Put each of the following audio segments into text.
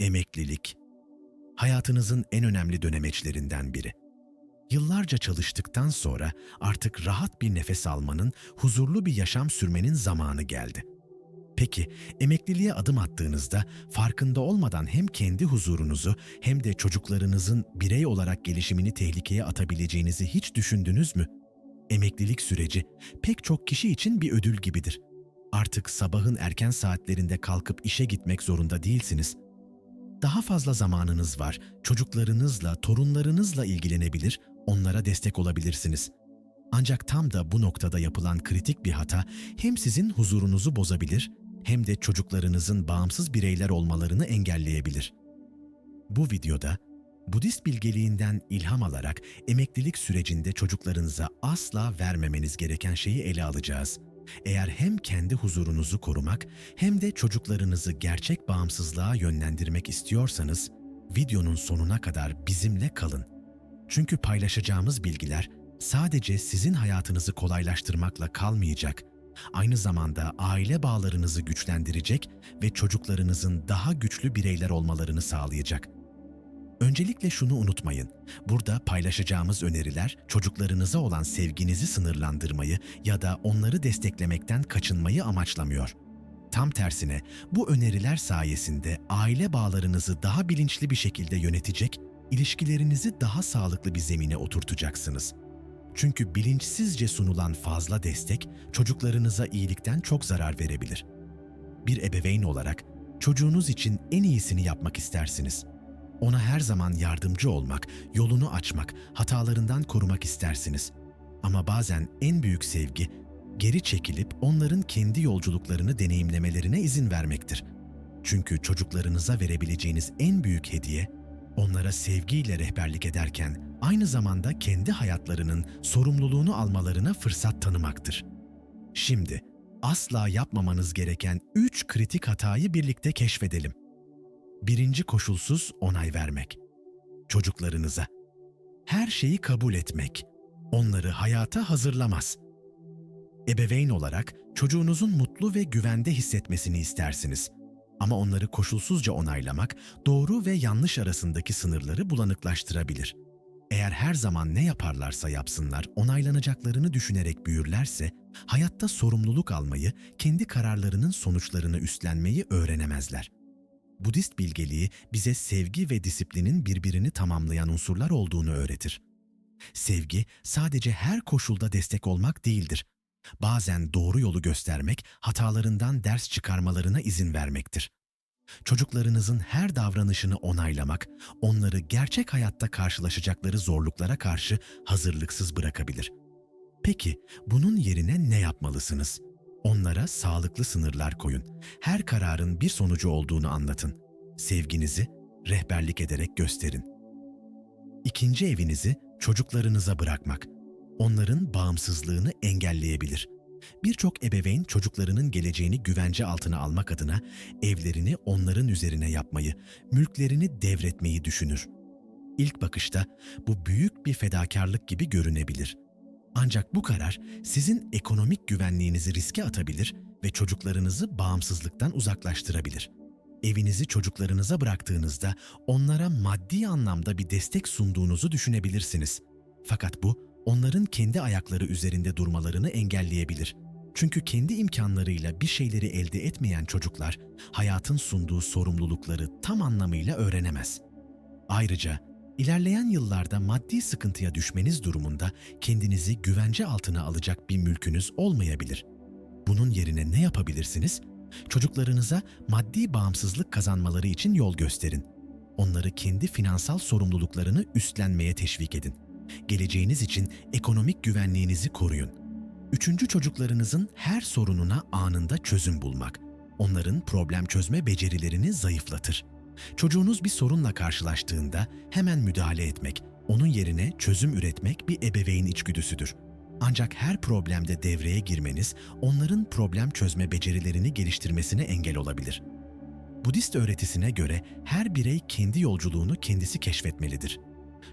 Emeklilik. Hayatınızın en önemli dönemeçlerinden biri. Yıllarca çalıştıktan sonra artık rahat bir nefes almanın, huzurlu bir yaşam sürmenin zamanı geldi. Peki, emekliliğe adım attığınızda farkında olmadan hem kendi huzurunuzu hem de çocuklarınızın birey olarak gelişimini tehlikeye atabileceğinizi hiç düşündünüz mü? Emeklilik süreci pek çok kişi için bir ödül gibidir. Artık sabahın erken saatlerinde kalkıp işe gitmek zorunda değilsiniz. Daha fazla zamanınız var. Çocuklarınızla, torunlarınızla ilgilenebilir, onlara destek olabilirsiniz. Ancak tam da bu noktada yapılan kritik bir hata hem sizin huzurunuzu bozabilir hem de çocuklarınızın bağımsız bireyler olmalarını engelleyebilir. Bu videoda Budist bilgeliğinden ilham alarak emeklilik sürecinde çocuklarınıza asla vermemeniz gereken şeyi ele alacağız. Eğer hem kendi huzurunuzu korumak hem de çocuklarınızı gerçek bağımsızlığa yönlendirmek istiyorsanız videonun sonuna kadar bizimle kalın. Çünkü paylaşacağımız bilgiler sadece sizin hayatınızı kolaylaştırmakla kalmayacak, aynı zamanda aile bağlarınızı güçlendirecek ve çocuklarınızın daha güçlü bireyler olmalarını sağlayacak. Öncelikle şunu unutmayın. Burada paylaşacağımız öneriler çocuklarınıza olan sevginizi sınırlandırmayı ya da onları desteklemekten kaçınmayı amaçlamıyor. Tam tersine bu öneriler sayesinde aile bağlarınızı daha bilinçli bir şekilde yönetecek, ilişkilerinizi daha sağlıklı bir zemine oturtacaksınız. Çünkü bilinçsizce sunulan fazla destek çocuklarınıza iyilikten çok zarar verebilir. Bir ebeveyn olarak çocuğunuz için en iyisini yapmak istersiniz. Ona her zaman yardımcı olmak, yolunu açmak, hatalarından korumak istersiniz. Ama bazen en büyük sevgi geri çekilip onların kendi yolculuklarını deneyimlemelerine izin vermektir. Çünkü çocuklarınıza verebileceğiniz en büyük hediye onlara sevgiyle rehberlik ederken aynı zamanda kendi hayatlarının sorumluluğunu almalarına fırsat tanımaktır. Şimdi asla yapmamanız gereken 3 kritik hatayı birlikte keşfedelim. Birinci koşulsuz onay vermek. Çocuklarınıza. Her şeyi kabul etmek. Onları hayata hazırlamaz. Ebeveyn olarak çocuğunuzun mutlu ve güvende hissetmesini istersiniz. Ama onları koşulsuzca onaylamak doğru ve yanlış arasındaki sınırları bulanıklaştırabilir. Eğer her zaman ne yaparlarsa yapsınlar onaylanacaklarını düşünerek büyürlerse hayatta sorumluluk almayı, kendi kararlarının sonuçlarını üstlenmeyi öğrenemezler. Budist bilgeliği bize sevgi ve disiplinin birbirini tamamlayan unsurlar olduğunu öğretir. Sevgi sadece her koşulda destek olmak değildir. Bazen doğru yolu göstermek, hatalarından ders çıkarmalarına izin vermektir. Çocuklarınızın her davranışını onaylamak, onları gerçek hayatta karşılaşacakları zorluklara karşı hazırlıksız bırakabilir. Peki bunun yerine ne yapmalısınız? Onlara sağlıklı sınırlar koyun. Her kararın bir sonucu olduğunu anlatın. Sevginizi rehberlik ederek gösterin. İkinci evinizi çocuklarınıza bırakmak. Onların bağımsızlığını engelleyebilir. Birçok ebeveyn çocuklarının geleceğini güvence altına almak adına evlerini onların üzerine yapmayı, mülklerini devretmeyi düşünür. İlk bakışta bu büyük bir fedakarlık gibi görünebilir. Ancak bu karar sizin ekonomik güvenliğinizi riske atabilir ve çocuklarınızı bağımsızlıktan uzaklaştırabilir. Evinizi çocuklarınıza bıraktığınızda onlara maddi anlamda bir destek sunduğunuzu düşünebilirsiniz. Fakat bu onların kendi ayakları üzerinde durmalarını engelleyebilir. Çünkü kendi imkanlarıyla bir şeyleri elde etmeyen çocuklar hayatın sunduğu sorumlulukları tam anlamıyla öğrenemez. Ayrıca ilerleyen yıllarda maddi sıkıntıya düşmeniz durumunda kendinizi güvence altına alacak bir mülkünüz olmayabilir. Bunun yerine ne yapabilirsiniz? Çocuklarınıza maddi bağımsızlık kazanmaları için yol gösterin. Onları kendi finansal sorumluluklarını üstlenmeye teşvik edin. Geleceğiniz için ekonomik güvenliğinizi koruyun. Üçüncü çocuklarınızın her sorununa anında çözüm bulmak. Onların problem çözme becerilerini zayıflatır. Çocuğunuz bir sorunla karşılaştığında hemen müdahale etmek, onun yerine çözüm üretmek bir ebeveyn içgüdüsüdür. Ancak her problemde devreye girmeniz onların problem çözme becerilerini geliştirmesine engel olabilir. Budist öğretisine göre her birey kendi yolculuğunu kendisi keşfetmelidir.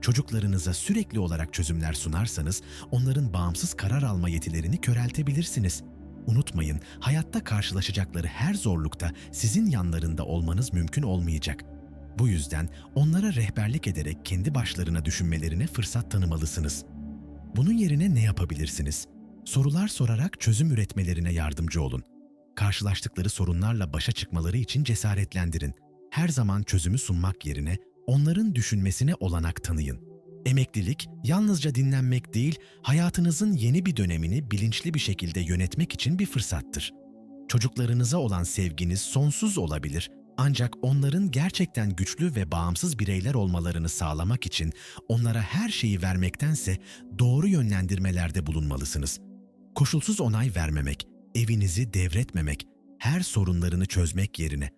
Çocuklarınıza sürekli olarak çözümler sunarsanız onların bağımsız karar alma yetilerini köreltebilirsiniz. Unutmayın, hayatta karşılaşacakları her zorlukta sizin yanlarında olmanız mümkün olmayacak. Bu yüzden onlara rehberlik ederek kendi başlarına düşünmelerine fırsat tanımalısınız. Bunun yerine ne yapabilirsiniz? Sorular sorarak çözüm üretmelerine yardımcı olun. Karşılaştıkları sorunlarla başa çıkmaları için cesaretlendirin. Her zaman çözümü sunmak yerine onların düşünmesine olanak tanıyın. Emeklilik yalnızca dinlenmek değil, hayatınızın yeni bir dönemini bilinçli bir şekilde yönetmek için bir fırsattır. Çocuklarınıza olan sevginiz sonsuz olabilir ancak onların gerçekten güçlü ve bağımsız bireyler olmalarını sağlamak için onlara her şeyi vermektense doğru yönlendirmelerde bulunmalısınız. Koşulsuz onay vermemek, evinizi devretmemek, her sorunlarını çözmek yerine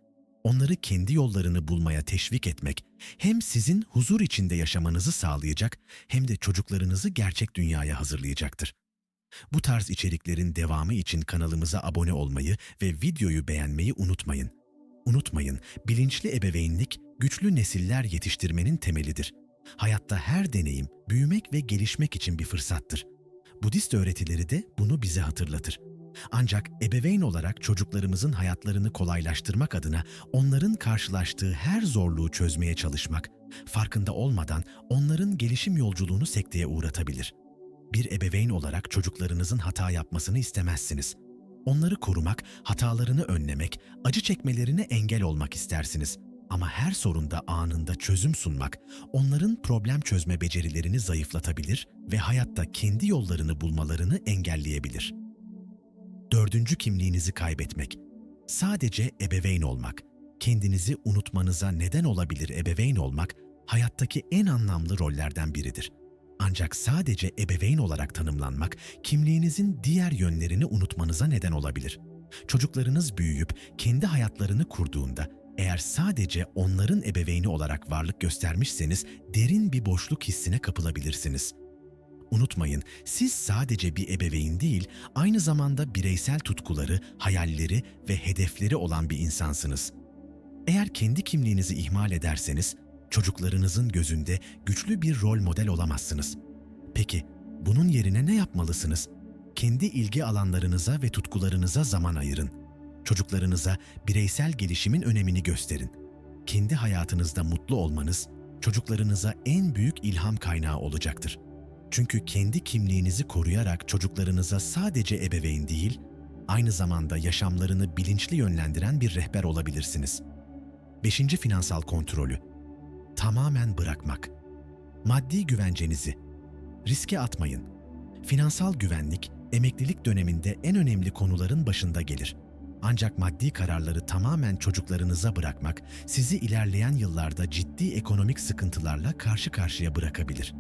onları kendi yollarını bulmaya teşvik etmek hem sizin huzur içinde yaşamanızı sağlayacak hem de çocuklarınızı gerçek dünyaya hazırlayacaktır. Bu tarz içeriklerin devamı için kanalımıza abone olmayı ve videoyu beğenmeyi unutmayın. Unutmayın, bilinçli ebeveynlik güçlü nesiller yetiştirmenin temelidir. Hayatta her deneyim büyümek ve gelişmek için bir fırsattır. Budist öğretileri de bunu bize hatırlatır. Ancak ebeveyn olarak çocuklarımızın hayatlarını kolaylaştırmak adına onların karşılaştığı her zorluğu çözmeye çalışmak, farkında olmadan onların gelişim yolculuğunu sekteye uğratabilir. Bir ebeveyn olarak çocuklarınızın hata yapmasını istemezsiniz. Onları korumak, hatalarını önlemek, acı çekmelerine engel olmak istersiniz. Ama her sorunda anında çözüm sunmak, onların problem çözme becerilerini zayıflatabilir ve hayatta kendi yollarını bulmalarını engelleyebilir. Dördüncü kimliğinizi kaybetmek. Sadece ebeveyn olmak. Kendinizi unutmanıza neden olabilir ebeveyn olmak, hayattaki en anlamlı rollerden biridir. Ancak sadece ebeveyn olarak tanımlanmak, kimliğinizin diğer yönlerini unutmanıza neden olabilir. Çocuklarınız büyüyüp kendi hayatlarını kurduğunda, eğer sadece onların ebeveyni olarak varlık göstermişseniz derin bir boşluk hissine kapılabilirsiniz. Unutmayın, siz sadece bir ebeveyn değil, aynı zamanda bireysel tutkuları, hayalleri ve hedefleri olan bir insansınız. Eğer kendi kimliğinizi ihmal ederseniz, çocuklarınızın gözünde güçlü bir rol model olamazsınız. Peki, bunun yerine ne yapmalısınız? Kendi ilgi alanlarınıza ve tutkularınıza zaman ayırın. Çocuklarınıza bireysel gelişimin önemini gösterin. Kendi hayatınızda mutlu olmanız, çocuklarınıza en büyük ilham kaynağı olacaktır. Çünkü kendi kimliğinizi koruyarak çocuklarınıza sadece ebeveyn değil, aynı zamanda yaşamlarını bilinçli yönlendiren bir rehber olabilirsiniz. Beşinci finansal kontrolü. Tamamen bırakmak. Maddi güvencenizi. Riske atmayın. Finansal güvenlik, emeklilik döneminde en önemli konuların başında gelir. Ancak maddi kararları tamamen çocuklarınıza bırakmak sizi ilerleyen yıllarda ciddi ekonomik sıkıntılarla karşı karşıya bırakabilir.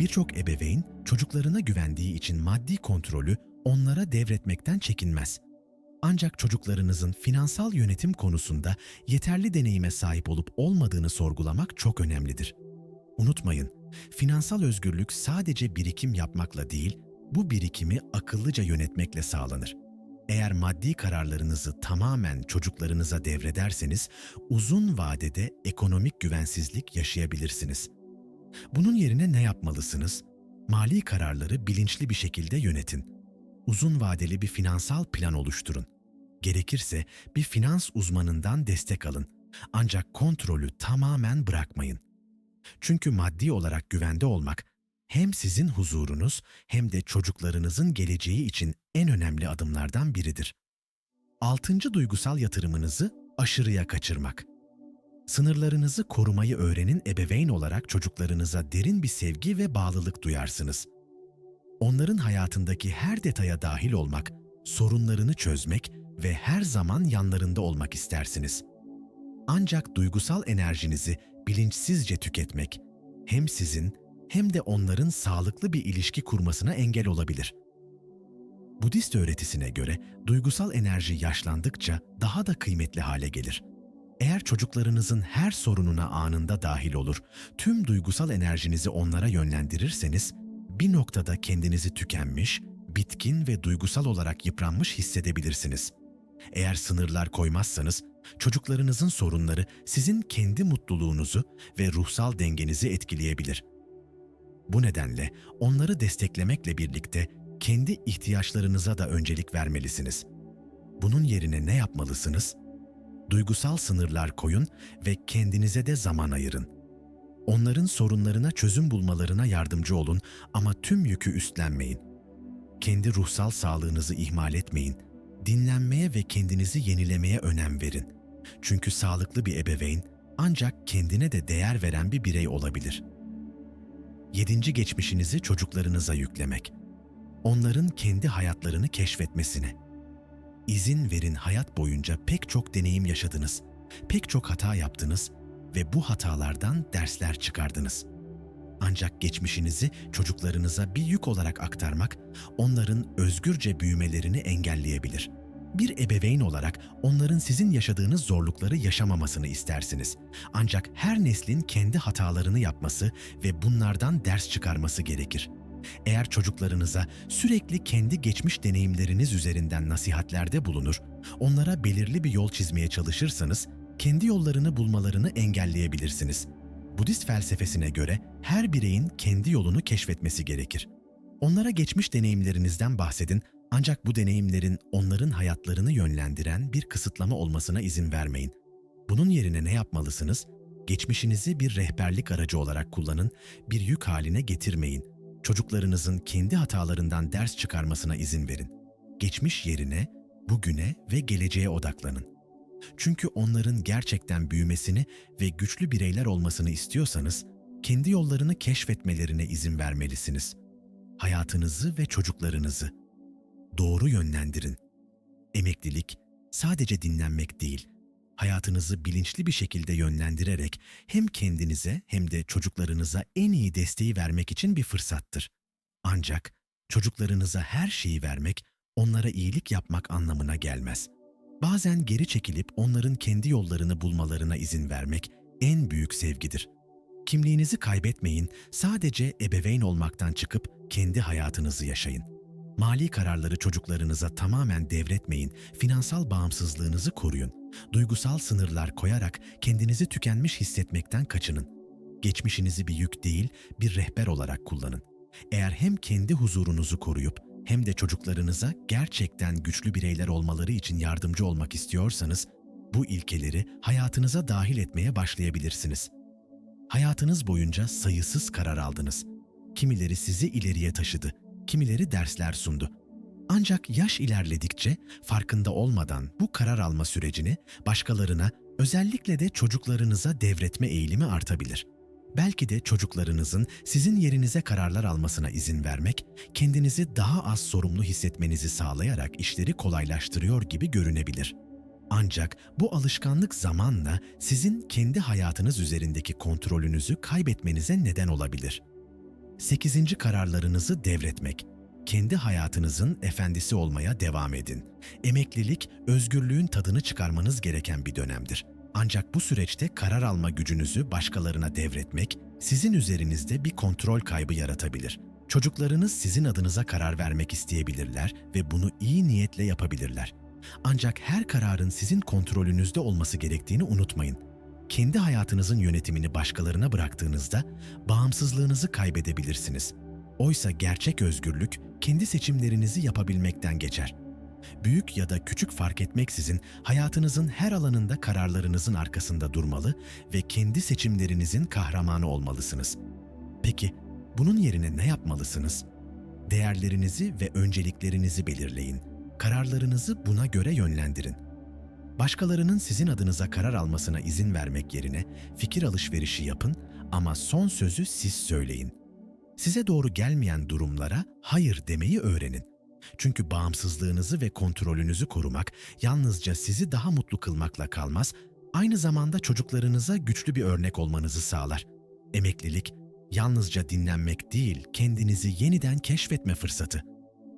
Birçok ebeveyn çocuklarına güvendiği için maddi kontrolü onlara devretmekten çekinmez. Ancak çocuklarınızın finansal yönetim konusunda yeterli deneyime sahip olup olmadığını sorgulamak çok önemlidir. Unutmayın, finansal özgürlük sadece birikim yapmakla değil, bu birikimi akıllıca yönetmekle sağlanır. Eğer maddi kararlarınızı tamamen çocuklarınıza devrederseniz uzun vadede ekonomik güvensizlik yaşayabilirsiniz. Bunun yerine ne yapmalısınız? Mali kararları bilinçli bir şekilde yönetin. Uzun vadeli bir finansal plan oluşturun. Gerekirse bir finans uzmanından destek alın. Ancak kontrolü tamamen bırakmayın. Çünkü maddi olarak güvende olmak hem sizin huzurunuz hem de çocuklarınızın geleceği için en önemli adımlardan biridir. Altıncı duygusal yatırımınızı aşırıya kaçırmak. Sınırlarınızı korumayı öğrenin ebeveyn olarak çocuklarınıza derin bir sevgi ve bağlılık duyarsınız. Onların hayatındaki her detaya dahil olmak, sorunlarını çözmek ve her zaman yanlarında olmak istersiniz. Ancak duygusal enerjinizi bilinçsizce tüketmek hem sizin hem de onların sağlıklı bir ilişki kurmasına engel olabilir. Budist öğretisine göre duygusal enerji yaşlandıkça daha da kıymetli hale gelir. Eğer çocuklarınızın her sorununa anında dahil olur, tüm duygusal enerjinizi onlara yönlendirirseniz, bir noktada kendinizi tükenmiş, bitkin ve duygusal olarak yıpranmış hissedebilirsiniz. Eğer sınırlar koymazsanız, çocuklarınızın sorunları sizin kendi mutluluğunuzu ve ruhsal dengenizi etkileyebilir. Bu nedenle onları desteklemekle birlikte kendi ihtiyaçlarınıza da öncelik vermelisiniz. Bunun yerine ne yapmalısınız? Duygusal sınırlar koyun ve kendinize de zaman ayırın. Onların sorunlarına çözüm bulmalarına yardımcı olun ama tüm yükü üstlenmeyin. Kendi ruhsal sağlığınızı ihmal etmeyin. Dinlenmeye ve kendinizi yenilemeye önem verin. Çünkü sağlıklı bir ebeveyn ancak kendine de değer veren bir birey olabilir. Yedinci geçmişinizi çocuklarınıza yüklemek. Onların kendi hayatlarını keşfetmesine. İzin verin hayat boyunca pek çok deneyim yaşadınız, pek çok hata yaptınız ve bu hatalardan dersler çıkardınız. Ancak geçmişinizi çocuklarınıza bir yük olarak aktarmak onların özgürce büyümelerini engelleyebilir. Bir ebeveyn olarak onların sizin yaşadığınız zorlukları yaşamamasını istersiniz. Ancak her neslin kendi hatalarını yapması ve bunlardan ders çıkarması gerekir. Eğer çocuklarınıza sürekli kendi geçmiş deneyimleriniz üzerinden nasihatlerde bulunur, onlara belirli bir yol çizmeye çalışırsanız, kendi yollarını bulmalarını engelleyebilirsiniz. Budist felsefesine göre her bireyin kendi yolunu keşfetmesi gerekir. Onlara geçmiş deneyimlerinizden bahsedin ancak bu deneyimlerin onların hayatlarını yönlendiren bir kısıtlama olmasına izin vermeyin. Bunun yerine ne yapmalısınız? Geçmişinizi bir rehberlik aracı olarak kullanın, bir yük haline getirmeyin. Çocuklarınızın kendi hatalarından ders çıkarmasına izin verin. Geçmiş yerine, bugüne ve geleceğe odaklanın. Çünkü onların gerçekten büyümesini ve güçlü bireyler olmasını istiyorsanız, kendi yollarını keşfetmelerine izin vermelisiniz. Hayatınızı ve çocuklarınızı doğru yönlendirin. Emeklilik sadece dinlenmek değil, hayatınızı bilinçli bir şekilde yönlendirerek hem kendinize hem de çocuklarınıza en iyi desteği vermek için bir fırsattır. Ancak çocuklarınıza her şeyi vermek, onlara iyilik yapmak anlamına gelmez. Bazen geri çekilip onların kendi yollarını bulmalarına izin vermek en büyük sevgidir. Kimliğinizi kaybetmeyin, sadece ebeveyn olmaktan çıkıp kendi hayatınızı yaşayın. Mali kararları çocuklarınıza tamamen devretmeyin, finansal bağımsızlığınızı koruyun. Duygusal sınırlar koyarak kendinizi tükenmiş hissetmekten kaçının. Geçmişinizi bir yük değil, bir rehber olarak kullanın. Eğer hem kendi huzurunuzu koruyup hem de çocuklarınıza gerçekten güçlü bireyler olmaları için yardımcı olmak istiyorsanız, bu ilkeleri hayatınıza dahil etmeye başlayabilirsiniz. Hayatınız boyunca sayısız karar aldınız. Kimileri sizi ileriye taşıdı, kimileri dersler sundu. Ancak yaş ilerledikçe farkında olmadan bu karar alma sürecini başkalarına, özellikle de çocuklarınıza devretme eğilimi artabilir. Belki de çocuklarınızın sizin yerinize kararlar almasına izin vermek, kendinizi daha az sorumlu hissetmenizi sağlayarak işleri kolaylaştırıyor gibi görünebilir. Ancak bu alışkanlık zamanla sizin kendi hayatınız üzerindeki kontrolünüzü kaybetmenize neden olabilir. 8. kararlarınızı devretmek. Kendi hayatınızın efendisi olmaya devam edin. Emeklilik, özgürlüğün tadını çıkarmanız gereken bir dönemdir. Ancak bu süreçte karar alma gücünüzü başkalarına devretmek, sizin üzerinizde bir kontrol kaybı yaratabilir. Çocuklarınız sizin adınıza karar vermek isteyebilirler ve bunu iyi niyetle yapabilirler. Ancak her kararın sizin kontrolünüzde olması gerektiğini unutmayın. Kendi hayatınızın yönetimini başkalarına bıraktığınızda bağımsızlığınızı kaybedebilirsiniz. Oysa gerçek özgürlük kendi seçimlerinizi yapabilmekten geçer. Büyük ya da küçük fark etmeksizin hayatınızın her alanında kararlarınızın arkasında durmalı ve kendi seçimlerinizin kahramanı olmalısınız. Peki bunun yerine ne yapmalısınız? Değerlerinizi ve önceliklerinizi belirleyin. Kararlarınızı buna göre yönlendirin. Başkalarının sizin adınıza karar almasına izin vermek yerine fikir alışverişi yapın ama son sözü siz söyleyin. Size doğru gelmeyen durumlara hayır demeyi öğrenin. Çünkü bağımsızlığınızı ve kontrolünüzü korumak yalnızca sizi daha mutlu kılmakla kalmaz, aynı zamanda çocuklarınıza güçlü bir örnek olmanızı sağlar. Emeklilik yalnızca dinlenmek değil, kendinizi yeniden keşfetme fırsatı.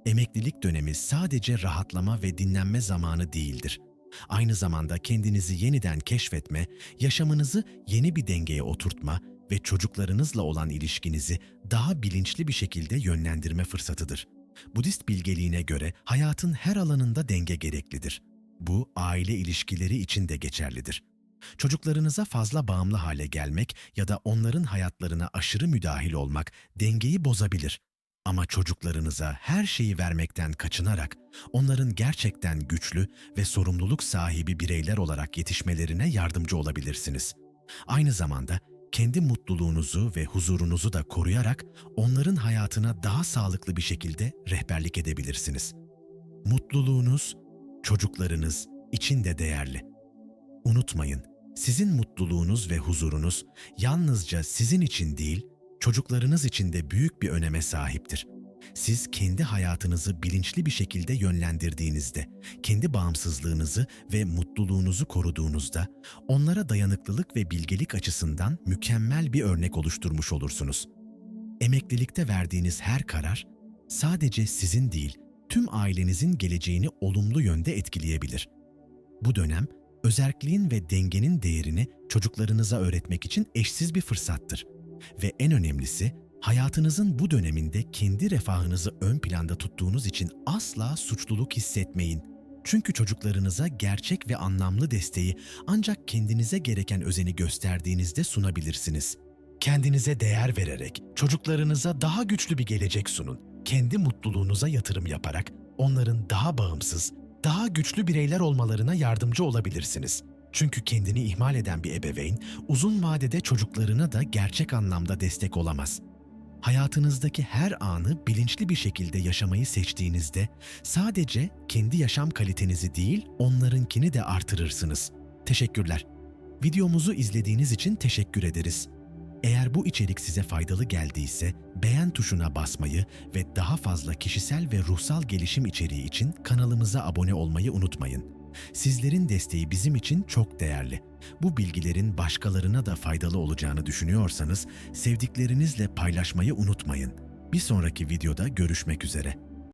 Emeklilik dönemi sadece rahatlama ve dinlenme zamanı değildir. Aynı zamanda kendinizi yeniden keşfetme, yaşamınızı yeni bir dengeye oturtma ve çocuklarınızla olan ilişkinizi daha bilinçli bir şekilde yönlendirme fırsatıdır. Budist bilgeliğine göre hayatın her alanında denge gereklidir. Bu aile ilişkileri için de geçerlidir. Çocuklarınıza fazla bağımlı hale gelmek ya da onların hayatlarına aşırı müdahil olmak dengeyi bozabilir. Ama çocuklarınıza her şeyi vermekten kaçınarak onların gerçekten güçlü ve sorumluluk sahibi bireyler olarak yetişmelerine yardımcı olabilirsiniz. Aynı zamanda kendi mutluluğunuzu ve huzurunuzu da koruyarak onların hayatına daha sağlıklı bir şekilde rehberlik edebilirsiniz. Mutluluğunuz, çocuklarınız için de değerli. Unutmayın, sizin mutluluğunuz ve huzurunuz yalnızca sizin için değil, çocuklarınız için de büyük bir öneme sahiptir. Siz kendi hayatınızı bilinçli bir şekilde yönlendirdiğinizde, kendi bağımsızlığınızı ve mutluluğunuzu koruduğunuzda, onlara dayanıklılık ve bilgelik açısından mükemmel bir örnek oluşturmuş olursunuz. Emeklilikte verdiğiniz her karar sadece sizin değil, tüm ailenizin geleceğini olumlu yönde etkileyebilir. Bu dönem özerkliğin ve dengenin değerini çocuklarınıza öğretmek için eşsiz bir fırsattır. Ve en önemlisi, hayatınızın bu döneminde kendi refahınızı ön planda tuttuğunuz için asla suçluluk hissetmeyin. Çünkü çocuklarınıza gerçek ve anlamlı desteği ancak kendinize gereken özeni gösterdiğinizde sunabilirsiniz. Kendinize değer vererek çocuklarınıza daha güçlü bir gelecek sunun. Kendi mutluluğunuza yatırım yaparak onların daha bağımsız, daha güçlü bireyler olmalarına yardımcı olabilirsiniz. Çünkü kendini ihmal eden bir ebeveyn uzun vadede çocuklarına da gerçek anlamda destek olamaz. Hayatınızdaki her anı bilinçli bir şekilde yaşamayı seçtiğinizde sadece kendi yaşam kalitenizi değil, onlarınkini de artırırsınız. Teşekkürler. Videomuzu izlediğiniz için teşekkür ederiz. Eğer bu içerik size faydalı geldiyse beğen tuşuna basmayı ve daha fazla kişisel ve ruhsal gelişim içeriği için kanalımıza abone olmayı unutmayın. Sizlerin desteği bizim için çok değerli. Bu bilgilerin başkalarına da faydalı olacağını düşünüyorsanız sevdiklerinizle paylaşmayı unutmayın. Bir sonraki videoda görüşmek üzere.